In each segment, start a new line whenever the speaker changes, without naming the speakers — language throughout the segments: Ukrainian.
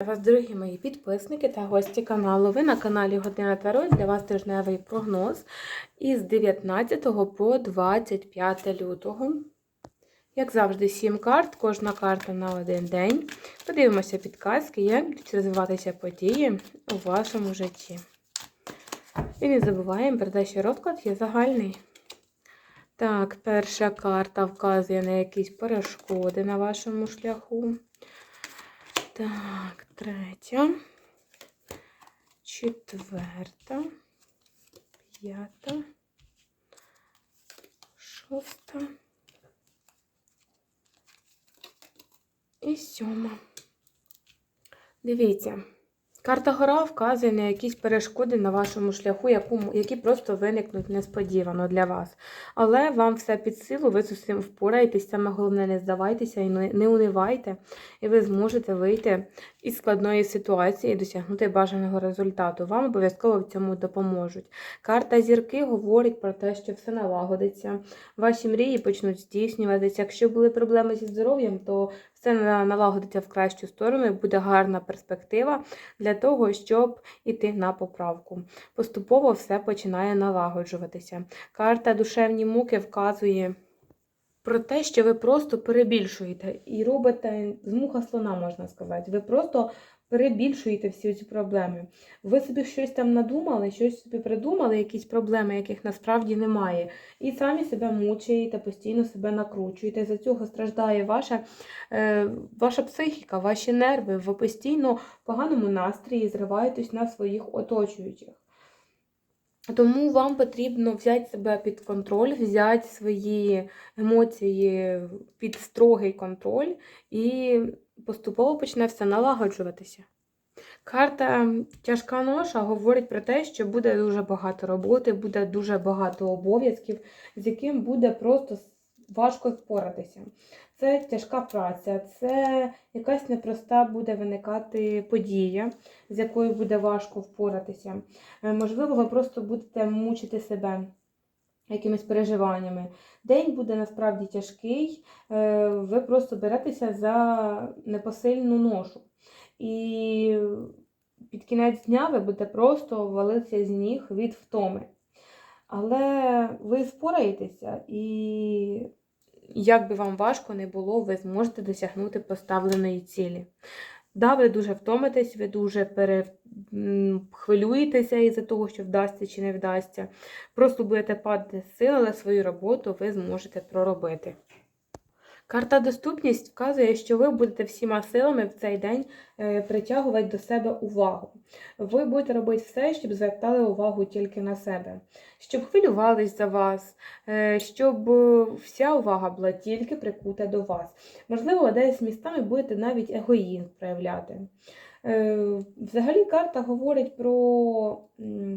Вас, дорогі мої підписники та гості каналу. Ви на каналі Година Таро. Для вас тижневий прогноз із 19 по 25 лютого. Як завжди, 7 карт, кожна карта на один день. Подивимося підказки, як будуть розвиватися події у вашому житті. І не забуваємо про те, що розклад є загальний. Так, перша карта вказує на якісь перешкоди на вашому шляху. Так, третя, четверта, п'ята, шоста. І сьома. Дивіться, карта гора вказує на якісь перешкоди на вашому шляху, які просто виникнуть несподівано для вас. Але вам все під силу, ви з усім впораєтесь. Саме головне, не здавайтеся і не унивайте, і ви зможете вийти із складної ситуації і досягнути бажаного результату. Вам обов'язково в цьому допоможуть. Карта зірки говорить про те, що все налагодиться, ваші мрії почнуть здійснюватися. Якщо були проблеми зі здоров'ям, то все на- налагодиться в кращу сторону і буде гарна перспектива для того, щоб іти на поправку. Поступово все починає налагоджуватися. Карта душевні муки вказує про те, що ви просто перебільшуєте і робите з муха слона, можна сказати. Ви просто перебільшуєте всі ці проблеми. Ви собі щось там надумали, щось собі придумали, якісь проблеми, яких насправді немає. І самі себе мучаєте, постійно себе накручуєте. За цього страждає ваша, е, ваша психіка, ваші нерви. Ви постійно в поганому настрої зриваєтесь на своїх оточуючих. Тому вам потрібно взяти себе під контроль, взяти свої емоції під строгий контроль і поступово почне все налагоджуватися. Карта тяжка ноша говорить про те, що буде дуже багато роботи, буде дуже багато обов'язків, з яким буде просто важко споратися. Це тяжка праця, це якась непроста буде виникати подія, з якою буде важко впоратися. Е, Можливо, ви просто будете мучити себе якимись переживаннями. День буде насправді тяжкий, е, ви просто беретеся за непосильну ношу. І під кінець дня ви будете просто валитися з ніг від втоми. Але ви спораєтеся, і як би вам важко не було, ви зможете досягнути поставленої цілі. Да, ви дуже втомитесь, ви дуже пере... хвилюєтеся із-за того, що вдасться чи не вдасться. Просто будете падати з сил, але свою роботу ви зможете проробити. Карта доступність вказує, що ви будете всіма силами в цей день е, притягувати до себе увагу. Ви будете робити все, щоб звертали увагу тільки на себе, щоб хвилювались за вас, е, щоб е, вся увага була тільки прикута до вас. Можливо, десь містами будете навіть егоїзм проявляти. Взагалі карта говорить про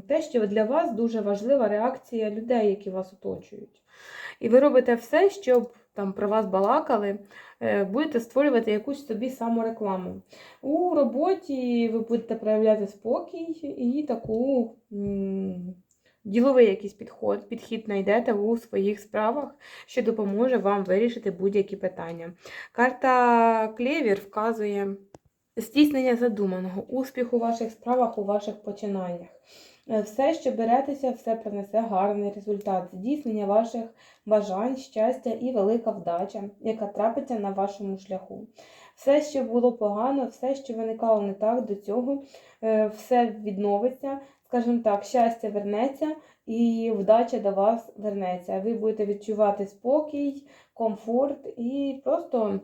те, що для вас дуже важлива реакція людей, які вас оточують. І ви робите все, щоб там про вас балакали, е, будете створювати якусь собі саморекламу. У роботі ви будете проявляти спокій і таку діловий якийсь підход, підхід знайдете у своїх справах, що допоможе вам вирішити будь-які питання. Карта Клевір вказує здійснення задуманого, успіх у ваших справах, у ваших починаннях. Е, Все, що беретеся, все принесе гарний результат, здійснення ваших бажань, щастя і велика вдача, яка трапиться на вашому шляху. Все, що було погано, все, що виникало не так до цього, е, все відновиться, скажімо так, щастя вернеться і вдача до вас вернеться. Ви будете відчувати спокій, комфорт і просто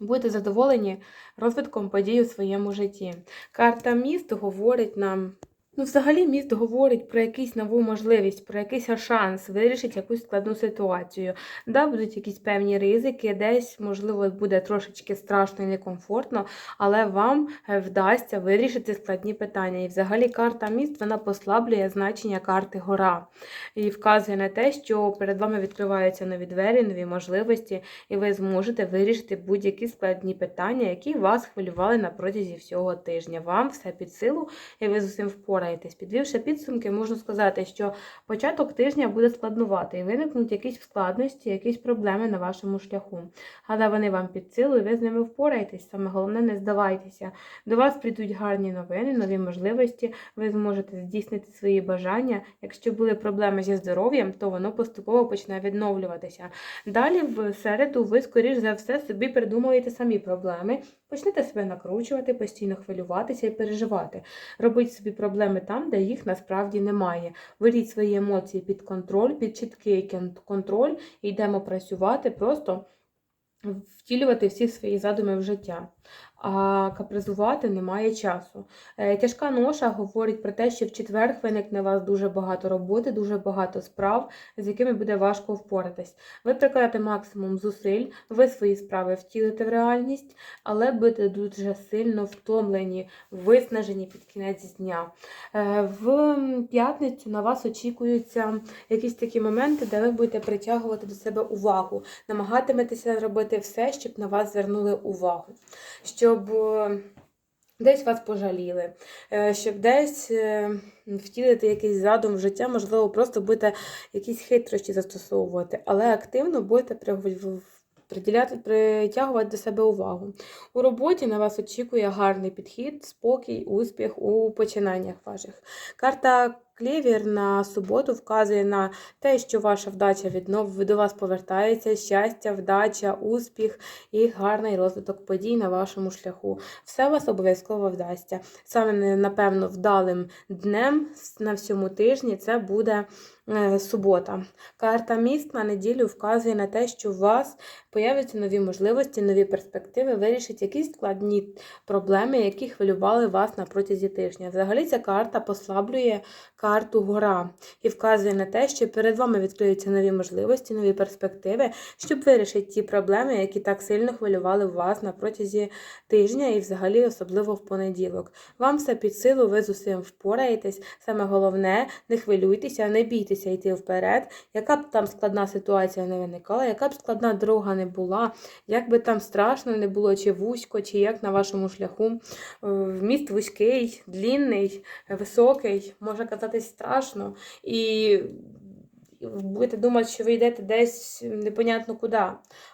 будете задоволені розвитком подій у своєму житті. Карта міст говорить нам. Ну, взагалі, міст говорить про якусь нову можливість, про якийсь шанс вирішити якусь складну ситуацію. Да, будуть якісь певні ризики, десь, можливо, буде трошечки страшно і некомфортно, але вам е, вдасться вирішити складні питання. І взагалі карта міст вона послаблює значення карти гора і вказує на те, що перед вами відкриваються нові двері, нові можливості, і ви зможете вирішити будь-які складні питання, які вас хвилювали на протязі всього тижня. Вам все під силу, і ви з усім впораєтесь. Впораєтесь. Підвівши підсумки, можу сказати, що початок тижня буде складнувати і виникнуть якісь складності, якісь проблеми на вашому шляху. Але вони вам під силу, і ви з ними впораєтесь. Саме головне, не здавайтеся. До вас прийдуть гарні новини, нові можливості. Ви зможете здійснити свої бажання. Якщо були проблеми зі здоров'ям, то воно поступово почне відновлюватися. Далі, в середу, ви, скоріш за все, собі придумуєте самі проблеми, почнете себе накручувати, постійно хвилюватися і переживати. Робіть собі проблеми там, де їх насправді немає. Беріть свої емоції під контроль, під чіткий контроль і йдемо працювати, просто втілювати всі свої задуми в життя. А капризувати немає часу. Е, Тяжка ноша говорить про те, що в четвер виникне у вас дуже багато роботи, дуже багато справ, з якими буде важко впоратись. Ви прикладете максимум зусиль, ви свої справи втілите в реальність, але будете дуже сильно втомлені, виснажені під кінець дня. Е, В п'ятницю на вас очікуються якісь такі моменти, де ви будете притягувати до себе увагу, намагатиметеся робити все, щоб на вас звернули увагу, щоб е, десь вас пожаліли, е, щоб десь е, втілити якийсь задум в життя, можливо, просто будете якісь хитрощі застосовувати, але активно будете приділяти, притягувати до себе увагу. У роботі на вас очікує гарний підхід, спокій, успіх у починаннях ваших. Карта Клевір на суботу вказує на те, що ваша вдача віднов до вас повертається, щастя, вдача, успіх і гарний розвиток подій на вашому шляху. Все вас обов'язково вдасться. Саме, напевно, вдалим днем на всьому тижні це буде субота. Карта міст на неділю вказує на те, що у вас появляться нові можливості, нові перспективи, вирішить якісь складні проблеми, які хвилювали вас на протязі тижня. Взагалі ця карта послаблює карту гора і вказує на те, що перед вами відкриються нові можливості, нові перспективи, щоб вирішити ті проблеми, які так сильно хвилювали вас на протязі тижня і взагалі особливо в понеділок. Вам все під силу, ви з усім впораєтесь. Саме головне, не хвилюйтеся, не бійтеся йти вперед. Яка б там складна ситуація не виникала, яка б складна дорога не була, як би там страшно не було, чи вузько, чи як на вашому шляху. Е, Міст вузький, длінний, високий, може казатись страшно. І будете думати, що ви йдете десь непонятно куди.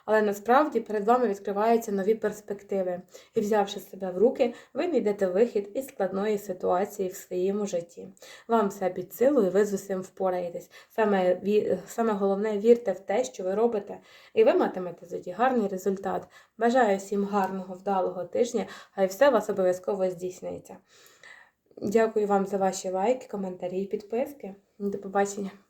Але насправді перед вами відкриваються нові перспективи. І взявши себе в руки, ви знайдете вихід із складної ситуації в своєму житті. Вам все під силу, і ви з усім впораєтесь. Саме, саме головне вірте в те, що ви робите, і ви матимете тоді гарний результат. Бажаю всім гарного, вдалого тижня, а й все вас обов'язково здійснюється. Дякую вам за ваші лайки, коментарі і підписки. До побачення!